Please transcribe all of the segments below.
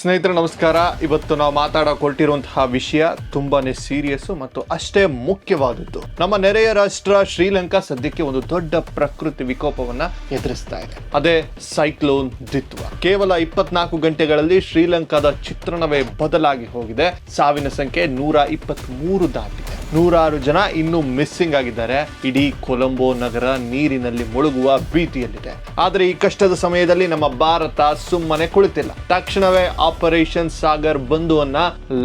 ಸ್ನೇಹಿತರೆ, ನಮಸ್ಕಾರ. ಇವತ್ತು ನಾವು ಮಾತಾಡಕ್ ಹೊರಟಿರುವಂತಹ ವಿಷಯ ತುಂಬಾನೇ ಸೀರಿಯಸ್ ಮತ್ತು ಅಷ್ಟೇ ಮುಖ್ಯವಾದದ್ದು. ನಮ್ಮ ನೆರೆಯ ರಾಷ್ಟ್ರ ಶ್ರೀಲಂಕಾ ಸದ್ಯಕ್ಕೆ ಒಂದು ದೊಡ್ಡ ಪ್ರಕೃತಿ ವಿಕೋಪವನ್ನ ಎದುರಿಸ್ತಾ ಇದೆ. ಅದೇ ಸೈಕ್ಲೋನ್ ದಿತ್ವ ಕೇವಲ ಇಪ್ಪತ್ನಾಲ್ಕು ಗಂಟೆಗಳಲ್ಲಿ ಶ್ರೀಲಂಕಾದ ಚಿತ್ರಣವೇ ಬದಲಾಗಿ ಹೋಗಿದೆ. ಸಾವಿನ ಸಂಖ್ಯೆ ನೂರ ಇಪ್ಪತ್ತ್ ಮೂರು ದಾಟಿದೆ. ನೂರಾರು ಜನ ಇನ್ನೂ ಮಿಸ್ಸಿಂಗ್ ಆಗಿದ್ದಾರೆ. ಇಡೀ ಕೊಲಂಬೋ ನಗರ ನೀರಿನಲ್ಲಿ ಮುಳುಗುವ ಭೀತಿಯಲ್ಲಿದೆ. ಆದರೆ ಈ ಕಷ್ಟದ ಸಮಯದಲ್ಲಿ ನಮ್ಮ ಭಾರತ ಸುಮ್ಮನೆ ಕುಳಿತಿಲ್ಲ. ತಕ್ಷಣವೇ ಆಪರೇಷನ್ ಸಾಗರ್ ಬಂಧುವನ್ನ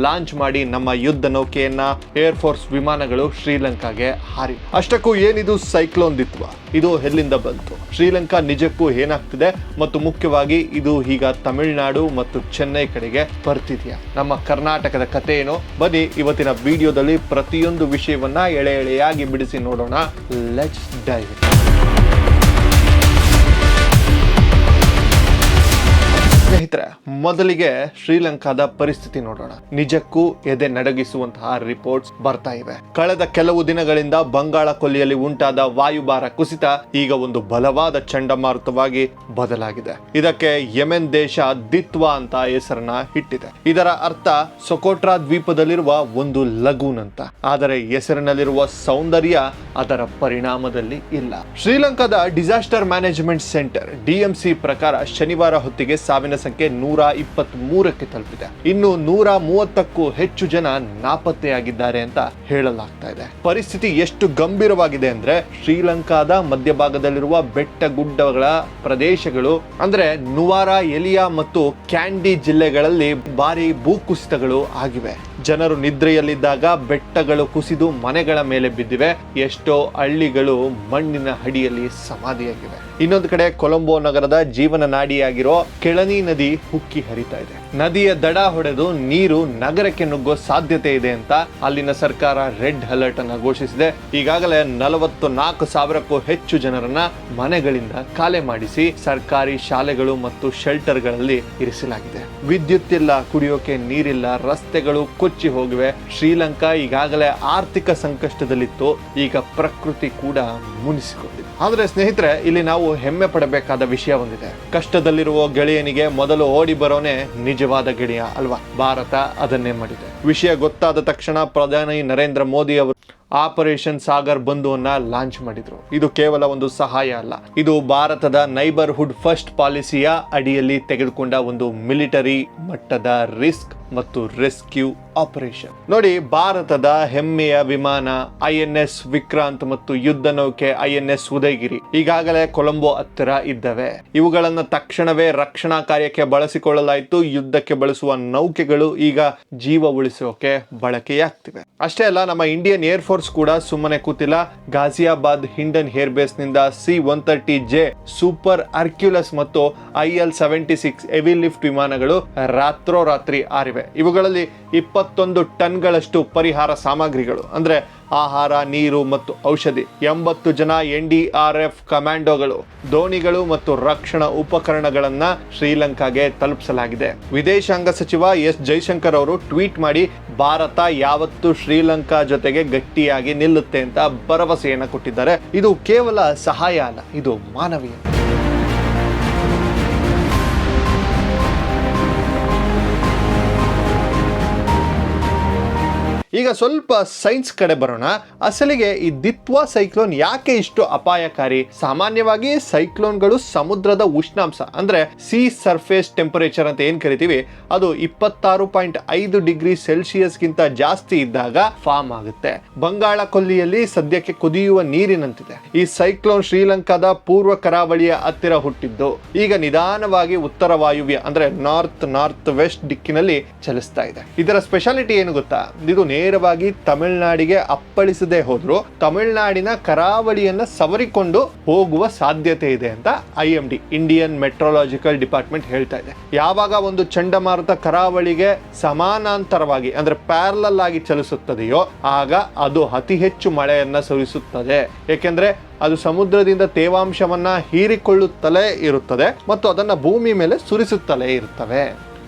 ಲಾಂಚ್ ಮಾಡಿ ನಮ್ಮ ಯುದ್ಧ ನೌಕೆಯನ್ನ ಏರ್ ಫೋರ್ಸ್ ವಿಮಾನಗಳು ಶ್ರೀಲಂಕಾಗೆ ಹಾರಿ ಅಷ್ಟಕ್ಕೂ ಏನಿದು ಸೈಕ್ಲೋನ್ ದಿತ್ವ? ಇದು ಎಲ್ಲಿಂದ ಬಂತು? ಶ್ರೀಲಂಕಾ ನಿಜಕ್ಕೂ ಏನಾಗ್ತಿದೆ? ಮತ್ತು ಮುಖ್ಯವಾಗಿ ಇದು ಈಗ ತಮಿಳುನಾಡು ಮತ್ತು ಚೆನ್ನೈ ಕಡೆಗೆ ಬರ್ತಿದೆಯಾ? ನಮ್ಮ ಕರ್ನಾಟಕದ ಕಥೆ ಏನು ಬನ್ನಿ, ಇವತ್ತಿನ ವಿಡಿಯೋದಲ್ಲಿ ಪ್ರತಿಯೊಂದು ವಿಷಯವನ್ನ ಎಳೆ ಎಳೆಯಾಗಿ ಬಿಡಿಸಿ ನೋಡೋಣ. ಲೆಟ್ಸ್ ಡೈವ್ ಸ್ನೇಹಿತರೆ, ಮೊದಲಿಗೆ ಶ್ರೀಲಂಕಾದ ಪರಿಸ್ಥಿತಿ ನೋಡೋಣ. ನಿಜಕ್ಕೂ ಎದೆ ನಡಗಿಸುವಂತಹ ರಿಪೋರ್ಟ್ಸ್ ಬರ್ತಾ ಇವೆ. ಕಳೆದ ಕೆಲವು ದಿನಗಳಿಂದ ಬಂಗಾಳ ಕೊಲ್ಲಿಯಲ್ಲಿ ಉಂಟಾದ ವಾಯುಭಾರ ಕುಸಿತ ಈಗ ಒಂದು ಬಲವಾದ ಚಂಡಮಾರುತವಾಗಿ ಬದಲಾಗಿದೆ. ಇದಕ್ಕೆ ಯಮೆನ್ ದೇಶ ದಿತ್ವ ಅಂತ ಹೆಸರನ್ನ ಇಟ್ಟಿದೆ. ಇದರ ಅರ್ಥ ಸೊಕೋಟ್ರಾ ದ್ವೀಪದಲ್ಲಿರುವ ಒಂದು ಲಗೂನ್ ಅಂತ. ಆದರೆ ಹೆಸರಿನಲ್ಲಿರುವ ಸೌಂದರ್ಯ ಅದರ ಪರಿಣಾಮದಲ್ಲಿ ಇಲ್ಲ. ಶ್ರೀಲಂಕಾದ ಡಿಸಾಸ್ಟರ್ ಮ್ಯಾನೇಜ್ಮೆಂಟ್ ಸೆಂಟರ್ ಡಿಎಂಸಿ ಪ್ರಕಾರ ಶನಿವಾರ ಹೊತ್ತಿಗೆ ಸಾವಿನ ಸಂಖ್ಯೆ ನೂರ ಇಪ್ಪತ್ತ್ ಮೂರಕ್ಕೆ ತಲುಪಿದೆ. ಇನ್ನು ನೂರ ಮೂವತ್ತಕ್ಕೂ ಹೆಚ್ಚು ಜನ ನಾಪತ್ತೆಯಾಗಿದ್ದಾರೆ ಅಂತ ಹೇಳಲಾಗ್ತಾ ಇದೆ. ಪರಿಸ್ಥಿತಿ ಎಷ್ಟು ಗಂಭೀರವಾಗಿದೆ ಅಂದ್ರೆ ಶ್ರೀಲಂಕಾದ ಮಧ್ಯಭಾಗದಲ್ಲಿರುವ ಬೆಟ್ಟ ಗುಡ್ಡಗಳ ಪ್ರದೇಶಗಳು, ಅಂದ್ರೆ ನುವಾರಾ, ಎಲಿಯಾ ಮತ್ತು ಕ್ಯಾಂಡಿ ಜಿಲ್ಲೆಗಳಲ್ಲಿ ಭಾರಿ ಭೂಕುಸಿತಗಳು ಆಗಿವೆ. ಜನರು ನಿದ್ರೆಯಲ್ಲಿದ್ದಾಗ ಬೆಟ್ಟಗಳು ಕುಸಿದು ಮನೆಗಳ ಮೇಲೆ ಬಿದ್ದಿವೆ. ಎಷ್ಟೋ ಹಳ್ಳಿಗಳು ಮಣ್ಣಿನ ಅಡಿಯಲ್ಲಿ ಸಮಾಧಿಯಾಗಿವೆ. ಇನ್ನೊಂದು ಕಡೆ ಕೊಲಂಬೋ ನಗರದ ಜೀವನ ನಾಡಿಯಾಗಿರೋ ಕೆಳನಿ ನದಿ ಹುಕ್ಕಿ ಹರಿತಾ ಇದೆ. ನದಿಯ ದಡ ಹೊಡೆದು ನೀರು ನಗರಕ್ಕೆ ನುಗ್ಗೋ ಸಾಧ್ಯತೆ ಇದೆ ಅಂತ ಅಲ್ಲಿನ ಸರ್ಕಾರ ರೆಡ್ ಅಲರ್ಟ್ ಅನ್ನು ಘೋಷಿಸಿದೆ. ಈಗಾಗಲೇ ನಲವತ್ತು ನಾಲ್ಕು ಸಾವಿರಕ್ಕೂ ಹೆಚ್ಚು ಜನರನ್ನ ಮನೆಗಳಿಂದ ಕಾಲೆ ಮಾಡಿಸಿ ಸರ್ಕಾರಿ ಶಾಲೆಗಳು ಮತ್ತು ಶೆಲ್ಟರ್ಗಳಲ್ಲಿ ಇರಿಸಲಾಗಿದೆ. ವಿದ್ಯುತ್ ಇಲ್ಲ, ಕುಡಿಯೋಕೆ ನೀರಿಲ್ಲ, ರಸ್ತೆಗಳು ಕೊಚ್ಚಿ ಹೋಗಿವೆ. ಶ್ರೀಲಂಕಾ ಈಗಾಗಲೇ ಆರ್ಥಿಕ ಸಂಕಷ್ಟದಲ್ಲಿತ್ತು. ಈಗ ಪ್ರಕೃತಿ ಕೂಡ ಮುನಿಸಿಕೊಂಡಿದೆ. ಆದ್ರೆ ಸ್ನೇಹಿತರೆ, ಇಲ್ಲಿ ನಾವು ಹೆಮ್ಮೆ ಪಡಬೇಕಾದ ವಿಷಯ ಒಂದಿದೆ. ಕಷ್ಟದಲ್ಲಿರುವ ಗೆಳೆಯನಿಗೆ ಮೊದಲು ಓಡಿ ಬರೋನೆ ನಿಜವಾದ ಗೆಳೆಯ ಅಲ್ವಾ? ಭಾರತ ಅದನ್ನೇ ಮಾಡಿದೆ. ವಿಷಯ ಗೊತ್ತಾದ ತಕ್ಷಣ ಪ್ರಧಾನಿ ನರೇಂದ್ರ ಮೋದಿ ಅವರು ಆಪರೇಷನ್ ಸಾಗರ್ ಬಂಧುವನ್ನ ಲಾಂಚ್ ಮಾಡಿದ್ರು. ಇದು ಕೇವಲ ಒಂದು ಸಹಾಯ ಅಲ್ಲ. ಇದು ಭಾರತದ ನೈಬರ್ಹುಡ್ ಫಸ್ಟ್ ಪಾಲಿಸಿಯ ಅಡಿಯಲ್ಲಿ ತೆಗೆದುಕೊಂಡ ಒಂದು ಮಿಲಿಟರಿ ಮಟ್ಟದ ರಿಸ್ಕ್. ಮತ್ತು ರೆಸ್ಕ್ಯೂ ಆಪರೇಷನ್. ನೋಡಿ, ಭಾರತದ ಹೆಮ್ಮೆಯ ವಿಮಾನ ಐ ಎನ್ ಎಸ್ ವಿಕ್ರಾಂತ್ ಮತ್ತು ಯುದ್ಧ ನೌಕೆ ಐ ಎನ್ ಎಸ್ ಉದಯಗಿರಿ. ಈಗಾಗಲೇ ಕೊಲಂಬೋ ಹತ್ತಿರ ಇದ್ದವೆ. ಇವುಗಳನ್ನು ತಕ್ಷಣವೇ ರಕ್ಷಣಾ ಕಾರ್ಯಕ್ಕೆ ಬಳಸಿಕೊಳ್ಳಲಾಯಿತು. ಯುದ್ಧಕ್ಕೆ ಬಳಸುವ ನೌಕೆಗಳು ಈಗ ಜೀವ ಉಳಿಸೋಕೆ ಬಳಕೆಯಾಗ್ತಿವೆ. ಅಷ್ಟೇ ಅಲ್ಲ, ನಮ್ಮ ಇಂಡಿಯನ್ ಏರ್ ಫೋರ್ಸ್ ಕೂಡ ಸುಮ್ಮನೆ ಕೂತಿಲ್ಲ. Ghaziabad Hindon air ಬೇಸ್ನಿಂದ C one thirty J, super Hercules ಮತ್ತು I L seventy six heavy lift ವಿಮಾನಗಳು ರಾತ್ರೋರಾತ್ರಿ ಆರಿವೆ. ಇವುಗಳಲ್ಲಿ ಇಪ್ಪತ್ತೊಂದು ಟನ್ಗಳಷ್ಟು ಪರಿಹಾರ ಸಾಮಗ್ರಿಗಳು, ಅಂದರೆ ಆಹಾರ, ನೀರು ಮತ್ತು ಔಷಧಿ. ಎಂಬತ್ತು ಜನ ಎನ್ ಡಿ ಆರ್ ಎಫ್ ಕಮಾಂಡೋಗಳು, ದೋಣಿಗಳು ಮತ್ತು ರಕ್ಷಣಾ ಉಪಕರಣಗಳನ್ನು ಶ್ರೀಲಂಕಾಗೆ ತಲುಪಿಸಲಾಗಿದೆ. ವಿದೇಶಾಂಗ ಸಚಿವ ಎಸ್ ಜೈಶಂಕರ್ ಅವರು ಟ್ವೀಟ್ ಮಾಡಿ, ಭಾರತ ಯಾವತ್ತು ಶ್ರೀಲಂಕಾ ಜೊತೆಗೆ ಗಟ್ಟಿಯಾಗಿ ನಿಲ್ಲುತ್ತೆ ಅಂತ ಭರವಸೆಯನ್ನು ಕೊಟ್ಟಿದ್ದಾರೆ. ಇದು ಕೇವಲ ಸಹಾಯ ಅಲ್ಲ, ಇದು ಮಾನವೀಯ ಈಗ ಸ್ವಲ್ಪ ಸೈನ್ಸ್ ಕಡೆ ಬರೋಣ. ಅಸಲಿಗೆ ಈ ದಿತ್ವಾ ಸೈಕ್ಲೋನ್ ಯಾಕೆ ಇಷ್ಟು ಅಪಾಯಕಾರಿ? ಸಾಮಾನ್ಯವಾಗಿ ಸೈಕ್ಲೋನ್ಗಳು ಸಮುದ್ರದ ಉಷ್ಣಾಂಶ, ಅಂದ್ರೆ ಸಿ ಸರ್ಫೇಸ್ ಟೆಂಪರೇಚರ್ ಅಂತ ಏನ್ ಕರಿತೀವಿ? ಅದು ಇಪ್ಪತ್ತಾರು ಪಾಯಿಂಟ್ ಐದು ಡಿಗ್ರಿ ಸೆಲ್ಸಿಯಸ್ಗಿಂತ ಜಾಸ್ತಿ ಇದ್ದಾಗ ಫಾರ್ಮ್ ಆಗುತ್ತೆ. ಬಂಗಾಳ ಕೊಲ್ಲಿಯಲ್ಲಿ ಸದ್ಯಕ್ಕೆ ಕುದಿಯುವ ನೀರಿನಂತಿದೆ. ಈ ಸೈಕ್ಲೋನ್ ಶ್ರೀಲಂಕಾದ ಪೂರ್ವ ಕರಾವಳಿಯ ಹತ್ತಿರ ಹುಟ್ಟಿದ್ದು. ಈಗ ನಿಧಾನವಾಗಿ ಉತ್ತರ ವಾಯುವ್ಯ, ಅಂದ್ರೆ ನಾರ್ತ್ ನಾರ್ತ್ ವೆಸ್ಟ್ ದಿಕ್ಕಿನಲ್ಲಿ ಚಲಿಸ್ತಾ ಇದೆ. ಇದರ ಸ್ಪೆಷಾಲಿಟಿ ಏನು ಗೊತ್ತಾ? ಇದು ನೇರವಾಗಿ ತಮಿಳುನಾಡಿಗೆ ಅಪ್ಪಳಿಸದೆ ಹೋದ್ರು. ತಮಿಳುನಾಡಿನ ಕರಾವಳಿಯನ್ನ ಸವರಿಕೊಂಡು ಹೋಗುವ ಸಾಧ್ಯತೆ ಇದೆ ಅಂತ I M D Indian meteorological department ಹೇಳ್ತಾ ಇದೆ. ಯಾವಾಗ ಒಂದು ಚಂಡಮಾರುತ ಕರಾವಳಿಗೆ ಸಮಾನಾಂತರವಾಗಿ, ಅಂದ್ರೆ ಪ್ಯಾರಲಲ್ ಆಗಿ ಚಲಿಸುತ್ತದೆಯೋ, ಆಗ ಅದು ಅತಿ ಹೆಚ್ಚು ಮಳೆಯನ್ನ ಸುರಿಸುತ್ತದೆ. ಏಕೆಂದ್ರೆ ಅದು ಸಮುದ್ರದಿಂದ ತೇವಾಂಶವನ್ನ ಹೀರಿಕೊಳ್ಳುತ್ತಲೇ ಇರುತ್ತದೆ ಮತ್ತು ಅದನ್ನ ಭೂಮಿ ಮೇಲೆ ಸುರಿಸುತ್ತಲೇ ಇರುತ್ತವೆ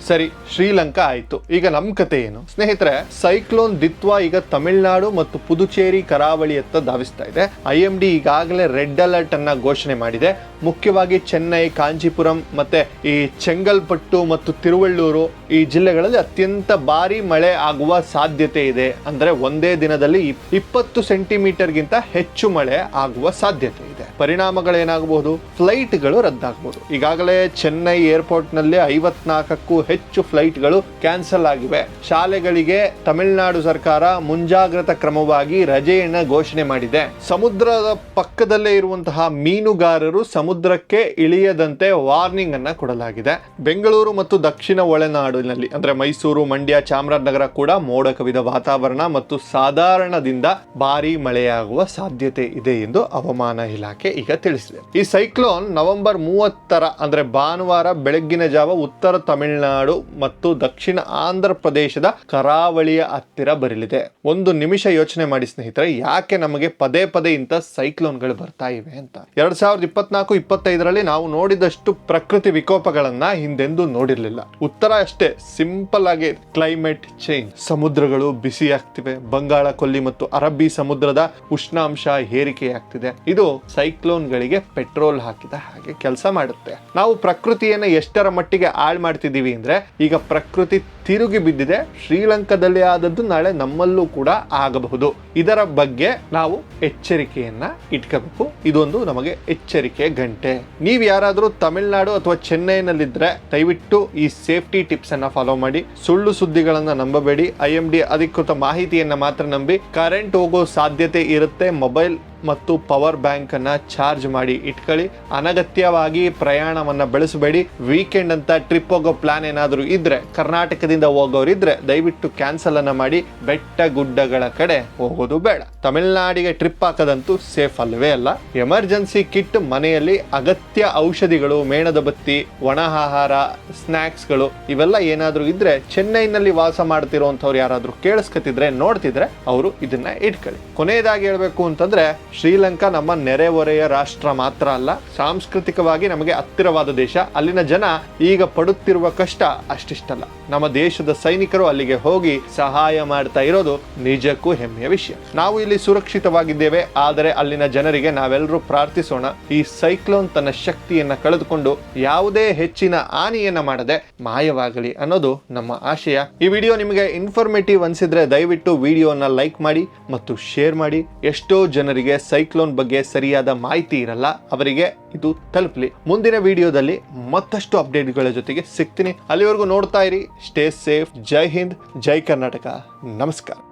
ಸರಿ, ಶ್ರೀಲಂಕಾ ಆಯಿತು. ಈಗ ನಮ್ಮ ಕತೆ ಏನು? ಸ್ನೇಹಿತರೆ, ಸೈಕ್ಲೋನ್ ದಿತ್ವ ಈಗ ತಮಿಳುನಾಡು ಮತ್ತು ಪುದುಚೇರಿ ಕರಾವಳಿಯತ್ತ ಧಾವಿಸ್ತಾ ಇದೆ. ಐ ಎಂ ಡಿ ಈಗಾಗಲೇ ರೆಡ್ ಅಲರ್ಟ್ ಅನ್ನ ಘೋಷಣೆ ಮಾಡಿದೆ. ಮುಖ್ಯವಾಗಿ ಚೆನ್ನೈ, ಕಾಂಚೀಪುರಂ ಮತ್ತೆ ಈ ಚೆಂಗಲ್ಪಟ್ಟು ಮತ್ತು ತಿರುವಳ್ಳೂರು ಈ ಜಿಲ್ಲೆಗಳಲ್ಲಿ ಅತ್ಯಂತ ಭಾರಿ ಮಳೆ ಆಗುವ ಸಾಧ್ಯತೆ ಇದೆ. ಅಂದ್ರೆ ಒಂದೇ ದಿನದಲ್ಲಿ ಇಪ್- ಇಪ್ಪತ್ತು ಸೆಂಟಿಮೀಟರ್ಗಿಂತ ಹೆಚ್ಚು ಮಳೆ ಆಗುವ ಸಾಧ್ಯತೆ ಇದೆ. ಪರಿಣಾಮಗಳೇನಾಗಬಹುದು? ಫ್ಲೈಟ್ಗಳು ರದ್ದಾಗಬಹುದು. ಈಗಾಗಲೇ ಚೆನ್ನೈ ಏರ್ಪೋರ್ಟ್ನಲ್ಲಿ ಐವತ್ನಾಲ್ಕಕ್ಕೂ ಹೆಚ್ಚು ಫ್ಲೈಟ್ಗಳು ಕ್ಯಾನ್ಸಲ್ ಆಗಿವೆ. ಶಾಲೆಗಳಿಗೆ ತಮಿಳುನಾಡು ಸರ್ಕಾರ ಮುಂಜಾಗ್ರತಾ ಕ್ರಮವಾಗಿ ರಜೆಯನ್ನ ಘೋಷಣೆ ಮಾಡಿದೆ. ಸಮುದ್ರದ ಪಕ್ಕದಲ್ಲೇ ಇರುವಂತಹ ಮೀನುಗಾರರು ಸಮುದ್ರಕ್ಕೆ ಇಳಿಯದಂತೆ ವಾರ್ನಿಂಗ್ ಅನ್ನ ಕೊಡಲಾಗಿದೆ. ಬೆಂಗಳೂರು ಮತ್ತು ದಕ್ಷಿಣ ಒಳನಾಡಿನಲ್ಲಿ, ಅಂದ್ರೆ ಮೈಸೂರು, ಮಂಡ್ಯ ಚಾಮರಾಜನಗರ ಕೂಡ ಮೋಡ ಕವಿದ ವಾತಾವರಣ ಮತ್ತು ಸಾಧಾರಣದಿಂದ ಭಾರಿ ಮಳೆಯಾಗುವ ಸಾಧ್ಯತೆ ಇದೆ ಎಂದು ಹವಾಮಾನ ಇಲಾಖೆ ಈಗ ತಿಳಿಸಿದೆ. ಈ ಸೈಕ್ಲೋನ್ ನವೆಂಬರ್ ಮೂವತ್ತರ, ಅಂದ್ರೆ ಭಾನುವಾರ ಬೆಳಗ್ಗಿನ ಜಾವ ಉತ್ತರ ತಮಿಳುನಾಡು ಮತ್ತು ದಕ್ಷಿಣ ಆಂಧ್ರ ಪ್ರದೇಶದ ಕರಾವಳಿಯ ಹತ್ತಿರ ಬರಲಿದೆ. ಒಂದು ನಿಮಿಷ ಯೋಚನೆ ಮಾಡಿ ಸ್ನೇಹಿತರೆ, ಯಾಕೆ ನಮಗೆ ಪದೇ ಪದೇ ಇಂಥ ಸೈಕ್ಲೋನ್ಗಳು ಬರ್ತಾ ಇವೆ ಅಂತ? ಎರಡ್ ಸಾವಿರದ ಇಪ್ಪತ್ನಾಲ್ಕು, ಇಪ್ಪತ್ತೈದರಲ್ಲಿ ನಾವು ನೋಡಿದಷ್ಟು ಪ್ರಕೃತಿ ವಿಕೋಪಗಳನ್ನ ಹಿಂದೆಂದೂ ನೋಡಿರಲಿಲ್ಲ. ಉತ್ತರ ಅಷ್ಟೇ, ಸಿಂಪಲ್ ಆಗಿ ಕ್ಲೈಮೇಟ್ ಚೇಂಜ್. ಸಮುದ್ರಗಳು ಬಿಸಿ ಆಗ್ತಿವೆ ಬಂಗಾಳ ಕೊಲ್ಲಿ ಮತ್ತು ಅರಬ್ಬಿ ಸಮುದ್ರದ ಉಷ್ಣಾಂಶ ಏರಿಕೆಯಾಗ್ತಿದೆ ಇದು ಸೈಕ್ಲೋನ್ಗಳಿಗೆ ಪೆಟ್ರೋಲ್ ಹಾಕಿದ ಹಾಗೆ ಕೆಲಸ ಮಾಡುತ್ತೆ. ನಾವು ಪ್ರಕೃತಿಯನ್ನ ಎಷ್ಟರ ಮಟ್ಟಿಗೆ ಹಾಳು ಮಾಡ್ತಿದ್ದೀವಿ ಅಂದ್ರೆ ಈಗ ಪ್ರಕೃತಿ ತಿರುಗಿ ಬಿದ್ದಿದೆ. ಶ್ರೀಲಂಕಾದಲ್ಲಿ ಆದದ್ದು ನಾಳೆ ನಮ್ಮಲ್ಲೂ ಕೂಡ ಆಗಬಹುದು. ಇದರ ಬಗ್ಗೆ ನಾವು ಎಚ್ಚರಿಕೆಯನ್ನ ಇಟ್ಕೋಬೇಕು. ಇದೊಂದು ನಮಗೆ ಎಚ್ಚರಿಕೆ ಗಂಟೆ. ನೀವು ಯಾರಾದರೂ ತಮಿಳುನಾಡು ಅಥವಾ ಚೆನ್ನೈನಲ್ಲಿದ್ರೆ ದಯವಿಟ್ಟು ಈ ಸೇಫ್ಟಿ ಟಿಪ್ಸ್ ಅನ್ನ ಫಾಲೋ ಮಾಡಿ. ಸುಳ್ಳು ಸುದ್ದಿಗಳನ್ನ ನಂಬಬೇಡಿ. ಐ ಎಂ ಡಿ ಅಧಿಕೃತ ಮಾಹಿತಿಯನ್ನ ಮಾತ್ರ ನಂಬಿ. ಕರೆಂಟ್ ಹೋಗೋ ಸಾಧ್ಯತೆ ಇರುತ್ತೆ. ಮೊಬೈಲ್ ಮತ್ತು ಪವರ್ ಬ್ಯಾಂಕ್ ಅನ್ನ ಚಾರ್ಜ್ ಮಾಡಿ ಇಟ್ಕೊಳ್ಳಿ. ಅನಗತ್ಯವಾಗಿ ಪ್ರಯಾಣವನ್ನು ಬೆಳೆಸಬೇಡಿ. ವೀಕೆಂಡ್ ಅಂತ ಟ್ರಿಪ್ ಹೋಗೋ ಪ್ಲಾನ್ ಏನಾದರೂ ಇದ್ರೆ, ಕರ್ನಾಟಕದಿಂದ ಹೋಗೋರಿದ್ರೆ ದಯವಿಟ್ಟು ಕ್ಯಾನ್ಸಲ್ ಅನ್ನ ಮಾಡಿ ಬೆಟ್ಟ ಗುಡ್ಡಗಳ ಕಡೆ ಹೋಗೋದು ಬೇಡ. ತಮಿಳುನಾಡಿಗೆ ಟ್ರಿಪ್ ಹಾಕದಂತೂ ಸೇಫ್ ಅಲ್ಲವೇ ಅಲ್ಲ. ಎಮರ್ಜೆನ್ಸಿ ಕಿಟ್ ಮನೆಯಲ್ಲಿ ಅಗತ್ಯ ಔಷಧಿಗಳು, ಮೇಣದ ಬತ್ತಿ ಒಣ ಆಹಾರ ಸ್ನ್ಯಾಕ್ಸ್ಗಳು ಇವೆಲ್ಲ ಏನಾದರೂ ಇದ್ರೆ ಚೆನ್ನೈನಲ್ಲಿ ವಾಸ ಮಾಡ್ತಿರೋಂಥವ್ರು ಯಾರಾದರೂ ಕೇಳಿಸ್ಕೊತಿದ್ರೆ ನೋಡ್ತಿದ್ರೆ ಅವರು ಇದನ್ನ ಇಟ್ಕೊಳ್ಳಿ. ಕೊನೆಯದಾಗಿ ಹೇಳಬೇಕು ಅಂತಂದ್ರೆ ಶ್ರೀಲಂಕಾ ನಮ್ಮ ನೆರೆಹೊರೆಯ ರಾಷ್ಟ್ರ ಮಾತ್ರ ಅಲ್ಲ, ಸಾಂಸ್ಕೃತಿಕವಾಗಿ ನಮಗೆ ಹತ್ತಿರವಾದ ದೇಶ. ಅಲ್ಲಿನ ಜನ ಈಗ ಪಡುತ್ತಿರುವ ಕಷ್ಟ ಅಷ್ಟಿಷ್ಟಲ್ಲ. ನಮ್ಮ ದೇಶದ ಸೈನಿಕರು ಅಲ್ಲಿಗೆ ಹೋಗಿ ಸಹಾಯ ಮಾಡ್ತಾ ಇರೋದು ನಿಜಕ್ಕೂ ಹೆಮ್ಮೆಯ ವಿಷಯ. ನಾವು ಇಲ್ಲಿ ಸುರಕ್ಷಿತವಾಗಿದ್ದೇವೆ, ಆದರೆ ಅಲ್ಲಿನ ಜನರಿಗೆ ನಾವೆಲ್ಲರೂ ಪ್ರಾರ್ಥಿಸೋಣ. ಈ ಸೈಕ್ಲೋನ್ ತನ್ನ ಶಕ್ತಿಯನ್ನ ಕಳೆದುಕೊಂಡು ಯಾವುದೇ ಹೆಚ್ಚಿನ ಹಾನಿಯನ್ನ ಮಾಡದೆ ಮಾಯವಾಗಲಿ ಅನ್ನೋದು ನಮ್ಮ ಆಶಯ. ಈ ವಿಡಿಯೋ ನಿಮಗೆ ಇನ್ಫಾರ್ಮೇಟಿವ್ ಅನ್ಸಿದ್ರೆ ದಯವಿಟ್ಟು ವಿಡಿಯೋನ ಲೈಕ್ ಮಾಡಿ ಮತ್ತು ಶೇರ್ ಮಾಡಿ. ಎಷ್ಟೋ ಜನರಿಗೆ ಸೈಕ್ಲೋನ್ ಬಗ್ಗೆ ಸರಿಯಾದ ಮಾಹಿತಿ ಇರಲ್ಲ, ಅವರಿಗೆ ಇದು ತಲುಪಲಿ. ಮುಂದಿನ ವಿಡಿಯೋದಲ್ಲಿ ಮತ್ತಷ್ಟು ಅಪ್ಡೇಟ್ಗಳ ಜೊತೆಗೆ ಸಿಗ್ತೀನಿ. ಅಲ್ಲಿವರೆಗೂ ನೋಡ್ತಾ ಇರಿ. ಸ್ಟೇ ಸೇಫ್ ಜೈ ಹಿಂದ್, ಜೈ ಕರ್ನಾಟಕ. ನಮಸ್ಕಾರ.